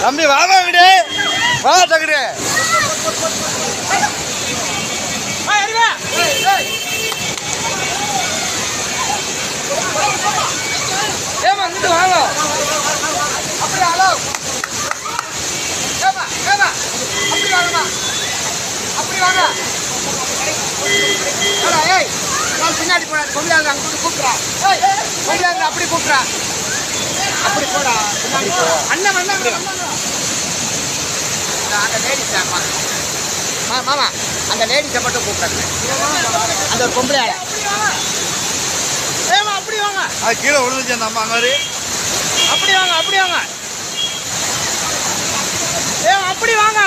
தம்பி வா வாங்கடே வா தகுடு. ஏமா வந்துட்டு வாங்க. பின்னாடி போனா கொண்டாங்க அங்க கூட்டு கூப்பிட்றா. ஏய் கொண்டாங்க அப்படி கூப்பிட்றா. அப்படி போடா. அண்ணன் வந்தாங்க அந்த லேடிஸ் ஆமா மா மாமா. அந்த லேடிஸை மட்டும் கூப்பிட்றாங்க அந்த ஒரு பொம்பளை ஆளை. ஏமா அப்படி வாங்க. அது கீழே விழுந்துச்சு அந்த அம்மா மாதிரி. அப்படி வாங்க அப்படி வாங்க. ஏ அப்படி வாங்க.